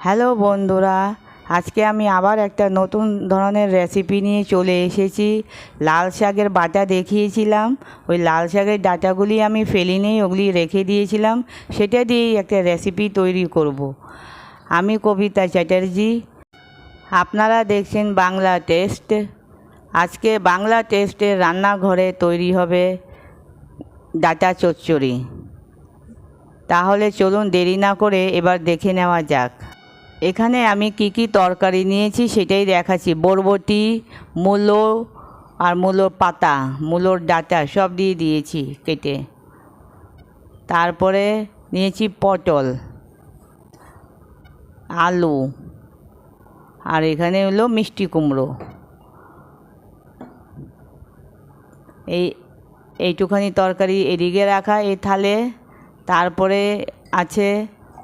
Hello বন্ধুরা, আজকে আমি আবার একটা নতুন ধরনের রেসিপি নিয়ে চলে এসেছি। লাল শাকের বাটা দেখিয়েছিলাম। ওই লাল শাকের ডাটাগুলি আমি ফেলিনি ওগুলি রেখে দিয়েছিলাম। সেটা দিয়েই একটা রেসিপি তৈরি করব। আমি কবিতা চ্যাটার্জি। আপনারা দেখছেন বাংলা টেস্ট। আজকে বাংলা টেস্টের রান্নাঘরে তৈরি হবে ডাটা চচ্চড়ি। তাহলে চলুন দেরি না করে এবার দেখে নেওয়া যাক। এখানে আমি কি কি তরকারি নিয়েছি সেটাই দেখাচ্ছি। বরবটি, মূলো আর মূলোর পাতা, মূলোর ডাটা সব দিয়ে দিয়েছি কেটে। তারপরে নিয়েছি পটল, আলু, আর এখানে হলো মিষ্টি কুমড়ো। এই, এইটুখানি তরকারি এদিকে রাখা এই থালে। তারপরে আছে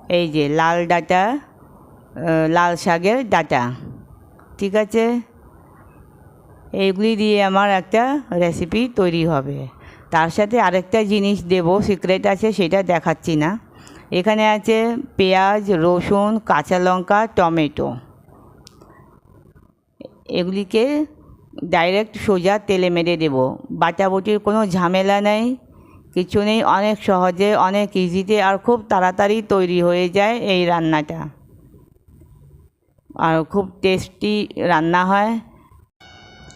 এই যে লাল ডাটা লাল শাকের ডাটা। ঠিক আছে? এইগুলি দিয়ে আমার একটা রেসিপি তৈরি হবে। তার সাথে আরেকটা জিনিস দেব সিক্রেট আছে, সেটা দেখাচ্ছি না। এখানে আছে পেঁয়াজ, রসুন, কাঁচা লঙ্কা, টমেটো। এগুলিকে ডাইরেক্ট সোজা তেলে মেরে দেব। বাটাবটির কোনো ঝামেলা নেই, কিছু নেই, অনেক সহজে, অনেক ইজিতে আর খুব তাড়াতাড়ি তৈরি হয়ে যায় এই রান্নাটা। আর খুব টেস্টি রান্না হয়।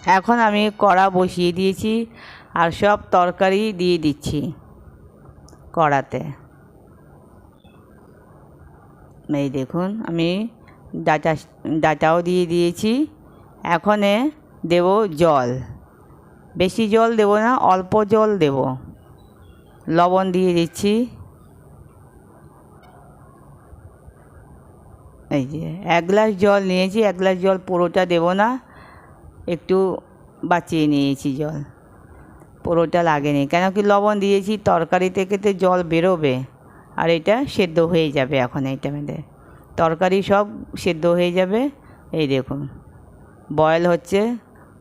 এখন আমি কড়া বসিয়ে দিয়েছি আর সব তরকারি দিয়ে দিচ্ছি কড়াতে। এই দেখুন, আমি ডাটা, ডাটাও দিয়ে দিয়েছি। এখনে দেব জল। বেশি জল দেব না, অল্প জল দেব। লবণ দিয়ে দিচ্ছি। এই যে এক গ্লাস জল নিয়েছি, এক গ্লাস জল পুরোটা দেব না, একটু বাঁচিয়ে নিয়েছি জল। পুরোটা লাগেনি, কেন কি লবণ দিয়েছি, তরকারি থেকে তো জল বেরোবে, আর এটা সেদ্ধ হয়ে যাবে এখন এইটা মেয়েদের তরকারি সব সেদ্ধ হয়ে যাবে, এই দেখুন। বয়েল হচ্ছে,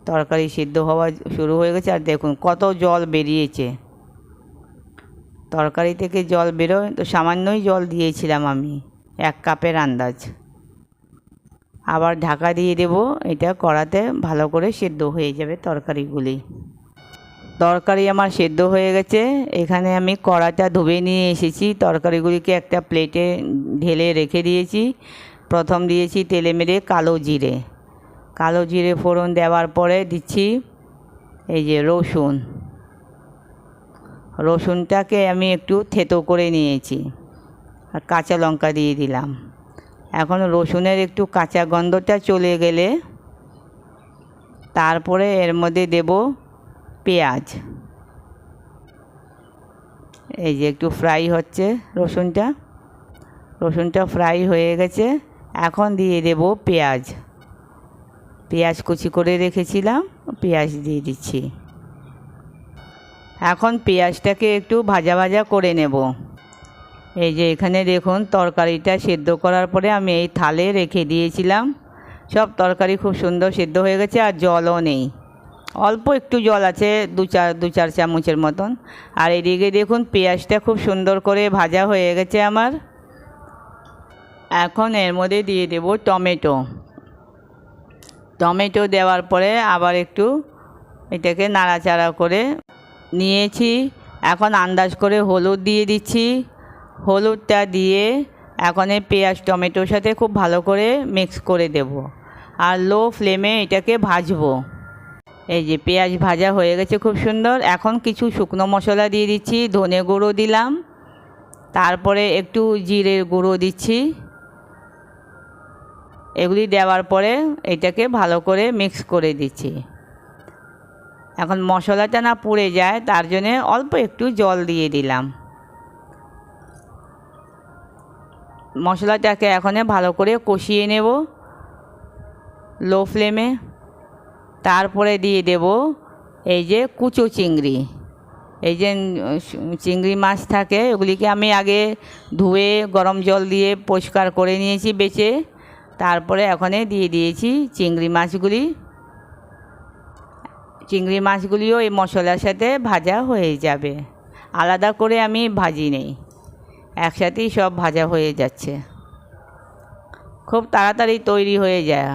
তরকারি সিদ্ধ হওয়া শুরু হয়ে গেছে, আর দেখুন কত জল বেরিয়েছে। তরকারি থেকে জল বেরোয়, তো সামান্যই জল দিয়েছিলাম আমি। এক কাপের আন্দাজ। আবার ঢাকা দিয়ে দেব, এটা কড়াতে ভালো করে সেদ্ধ হয়ে যাবে তরকারিগুলি। তরকারি আমার সেদ্ধ হয়ে গেছে, এখানে আমি কড়াটা ধুবে নিয়ে এসেছি, তরকারিগুলিকে একটা প্লেটে ঢেলে রেখে দিয়েছি। প্রথম দিয়েছি তেলে মেরে কালো জিরে। কালো জিরে ফোড়ন দেওয়ার পরে দিচ্ছি এই যে রসুন। রসুনটাকে আমি একটু থেতো করে নিয়েছি। আর কাঁচা লঙ্কা দিয়ে দিলাম। এখন রসুনের একটু কাঁচা গন্ধটা চলে গেলে তারপরে এর মধ্যে দেব পেঁয়াজ। এই যে একটু ফ্রাই হচ্ছে রসুনটা। রসুনটা ফ্রাই হয়ে গেছে। এখন দিয়ে দেব পেঁয়াজ। পেঁয়াজ কুচি করে রেখেছিলাম, পেঁয়াজ দিয়ে দিচ্ছি। এখন পেঁয়াজটাকে একটু ভাজা ভাজা করে নেব। এই যে এখানে দেখুন, তরকারিটা সেদ্ধ করার পরে আমি এই থালে রেখে দিয়েছিলাম। সব তরকারি খুব সুন্দর সেদ্ধ হয়ে গেছে আর জলও নেই। অল্প একটু জল আছে, দু চার দু চার চামচের মতন। আর এদিকে দেখুন, পেঁয়াজটা খুব সুন্দর করে ভাজা হয়ে গেছে আমার। এখন এর মধ্যে দিয়ে দেব টমেটো। টমেটো দেওয়ার পরে আবার একটু এটাকে নাড়াচাড়া করে নিয়েছি। এখন আন্দাজ করে হলুদ দিয়ে দিচ্ছি। হলুদটা দিয়ে এখন এই পেঁয়াজ, টমেটোর সাথে খুব ভালো করে মিক্স করে দেব। আর লো ফ্লেমে এটাকে ভাজবো। এই যে পেঁয়াজ ভাজা হয়ে গেছে খুব সুন্দর। এখন কিছু শুকনো মশলা দিয়ে দিচ্ছি, ধনে গুঁড়ো দিলাম। তারপরে একটু জিরের গুঁড়ো দিচ্ছি। এগুলি দেওয়ার পরে এটাকে ভালো করে মিক্স করে দিচ্ছি। এখন মশলাটা না পুড়ে যায়, তার জন্যে অল্প একটু জল দিয়ে দিলাম। মশলাটাকে এখন ভালো করে কষিয়ে নেব লো ফ্লেমে তারপরে দিয়ে দেব এই যে কুচো চিংড়ি। এই যে চিংড়ি মাছ থাকে, ওগুলিকে আমি আগে ধুয়ে গরম জল দিয়ে পরিষ্কার করে নিয়েছি বেছে। তারপরে এখানে দিয়ে দিয়েছি চিংড়ি মাছগুলি। চিংড়ি মাছগুলিও এই মশলার সাথে ভাজা হয়ে যাবে। আলাদা করে আমি ভাজি নেই। একসাথেই সব ভাজা হয়ে যাচ্ছে। খুব তাড়াতাড়ি তৈরি হয়ে যায়।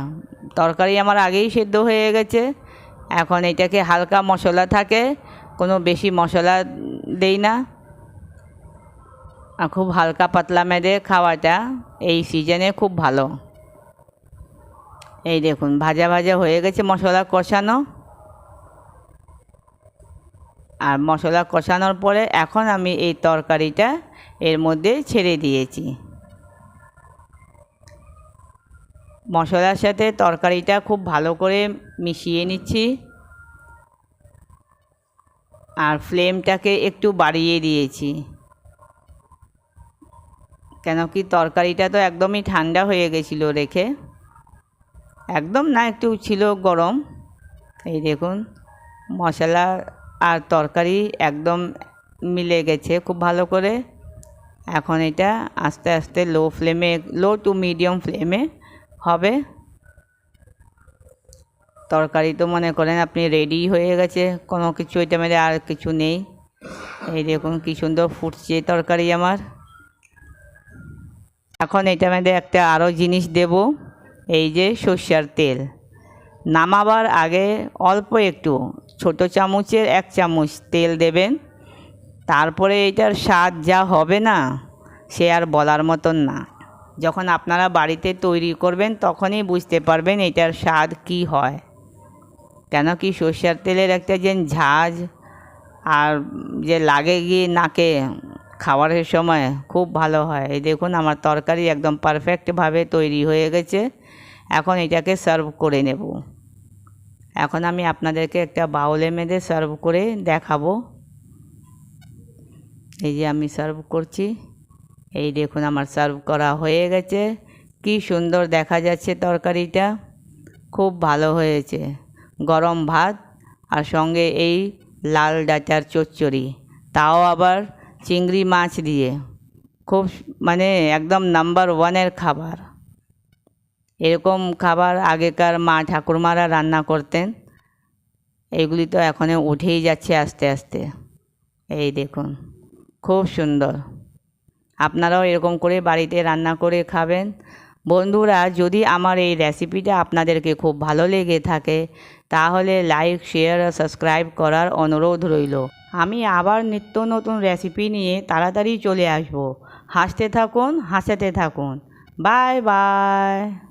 তরকারি আমার আগেই সেদ্ধ হয়ে গেছে। এখন এটাকে হালকা মশলা থাকে, কোনো বেশি মশলা দেই না। আর খুব হালকা পাতলা মেরে খাওয়াটা এই সিজনে খুব ভালো। এই দেখুন, ভাজা ভাজা হয়ে গেছে মশলা কষানো। আর মশলা কষানোর পরে এখন আমি এই তরকারিটা এর মধ্যে ছেড়ে দিয়েছি। মশলার সাথে তরকারিটা খুব ভালো করে মিশিয়ে নিচ্ছি। আর ফ্লেমটাকে একটু বাড়িয়ে দিয়েছি। কেন কি তরকারিটা তো একদমই ঠান্ডা হয়ে গেছিল রেখে। একদম না, একটু ছিল গরম। এই দেখুন, মশলা আর তরকারি একদম মিলে গেছে খুব ভালো করে। এখন এটা আস্তে আস্তে লো ফ্লেমে লো টু মিডিয়াম ফ্লেমে হবে। তরকারি তো মনে করেন আপনি রেডি হয়ে গেছে, কোনো কিছু এটা মেরে আর কিছু নেই। এই দেখুন কী সুন্দর ফুটছে তরকারি আমার। এখন এটা মধ্যে একটা আরও জিনিস দেব, এই যে সর্ষার তেল। নামাবার আগে অল্প একটু, ছোট চামচের এক চামচ তেল দেবেন। তারপরে এটার স্বাদ যা হবে না, সে আর বলার মতন না। যখন আপনারা বাড়িতে তৈরি করবেন, তখনই বুঝতে পারবেন এটার স্বাদ কি হয়। কেন কি সর্ষের তেলের একটা যে ঝাঁজ আর যে লাগে গিয়ে নাকে খাবারের সময়, খুব ভালো হয়। এই দেখুন, আমার তরকারি একদম পারফেক্টভাবে তৈরি হয়ে গেছে। এখন এটাকে সার্ভ করে নেব। এখন আমি আপনাদেরকে একটা বাউলে মেঁধে সার্ভ করে দেখাবো। এই যে আমি সার্ভ করছি। এই দেখুন আমার সার্ভ করা হয়ে গেছে। কি সুন্দর দেখা যাচ্ছে তরকারিটা। খুব ভালো হয়েছে। গরম ভাত আর সঙ্গে এই লাল ডাঁটার চচ্চড়ি। তাও আবার চিংড়ি মাছ দিয়ে। খুব মানে একদম নাম্বার ওয়ানের খাবার। এরকম খাবার আগেকার মা ঠাকুরমারা রান্না করতেন। এগুলি তো এখনও উঠেই যাচ্ছে আস্তে আস্তে। এই দেখুন, খুব সুন্দর। আপনারাও এরকম করে বাড়িতে রান্না করে খাবেন। বন্ধুরা, যদি আমার এই রেসিপিটা আপনাদেরকে খুব ভালো লেগে থাকে, তাহলে লাইক, শেয়ার আর সাবস্ক্রাইব করার অনুরোধ রইল। আমি আবার নিত্য নতুন রেসিপি নিয়ে তাড়াতাড়ি চলে আসব। হাসতে থাকুন, হাসাতে থাকুন। Bye bye.